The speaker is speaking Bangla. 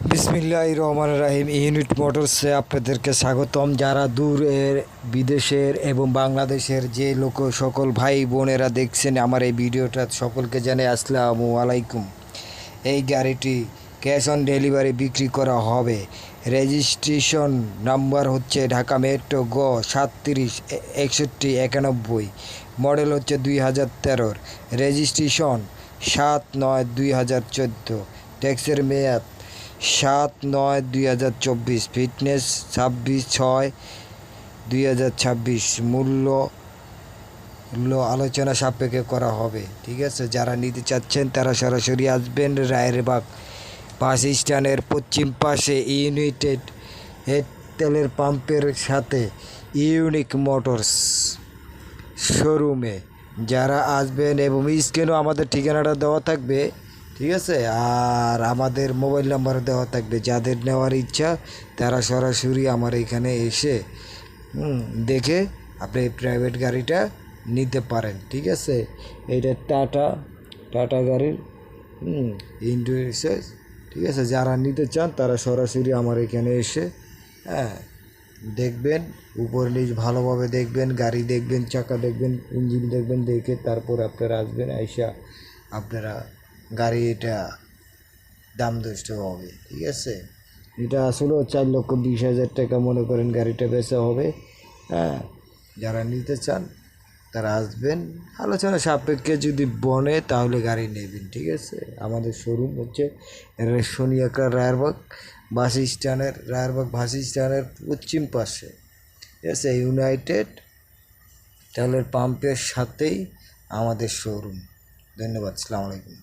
বিসমিল্লাহ রহমান রাহিম। ইউনিট মোটরসে আপনাদেরকে স্বাগতম। যারা দূরের বিদেশের এবং বাংলাদেশের যে লোক, সকল ভাই বোনেরা দেখছেন আমার এই ভিডিওটা, সকলকে জানে আসসালামু আলাইকুম। এই গাড়িটি ক্যাশ অন ডেলিভারি বিক্রি করা হবে। রেজিস্ট্রেশন নাম্বার হচ্ছে ঢাকা মেট্রো গ সাতত্রিশ একষট্টি একানব্বই। মডেল হচ্ছে দুই হাজার তেরোর। রেজিস্ট্রেশন সাত নয় দুই হাজার চোদ্দ। ট্যাক্সের মেয়াদ সাত নয় দুই হাজার চব্বিশ ফিটনেস ছাব্বিশ ছয় দুই হাজার ছাব্বিশ। মূল্য মূল্য আলোচনা সাপেক্ষে করা হবে, ঠিক আছে? যারা নিতে চাচ্ছেন তারা সরাসরি আসবেন রায়েরবাগ বাস স্ট্যান্ডের পশ্চিম পাশে ইউনাইটেড হেড তেলের পাম্পের সাথে ইউনিক মোটরস শোরুমে। যারা আসবেন এবং স্ক্রিনও আমাদের ঠিকানাটা দেওয়া থাকবে ঠিক আছে? আর আমাদের মোবাইল নাম্বার দেওয়া থাকবে। যাদের নেওয়ার ইচ্ছা, তারা সরাসরি আমার এখানে এসে দেখে আপনি প্রাইভেট গাড়িটা নিতে পারেন। ঠিক আছে? এইটা টাটা টাটা গাড়ির, হুম ঠিক আছে? যারা নিতে চান, তারা সরাসরি আমার এখানে এসে হ্যাঁ দেখবেন। উপর নিচ ভালোভাবে দেখবেন, গাড়ি দেখবেন, চাকা দেখবেন ইঞ্জিন দেখবেন, দেখে তারপর আপনারা আসবেন, আইসা আপনারা গাড়ি এটা দাম দষ্ট হবে ঠিক আছে? এটা আসলেও চার লক্ষ বিশ হাজার টাকা মনে করেন গাড়িটা বেচা হবে। হ্যাঁ যারা নিতে চান তারা আসবেন। আলোচনা সাপেক্ষে যদি বনে তাহলে গাড়ি নেবেন ঠিক আছে? আমাদের শোরুম হচ্ছে সোনিয়াকা রায়ারবাগ বাস স্ট্যান্ডের রায়ারবাগ বাস স্ট্যান্ডের পশ্চিম পাশে ঠিক আছে? ইউনাইটেড তেলের পাম্পের সাথেই আমাদের শোরুম। ধন্যবাদ সালাম আলাইকুম।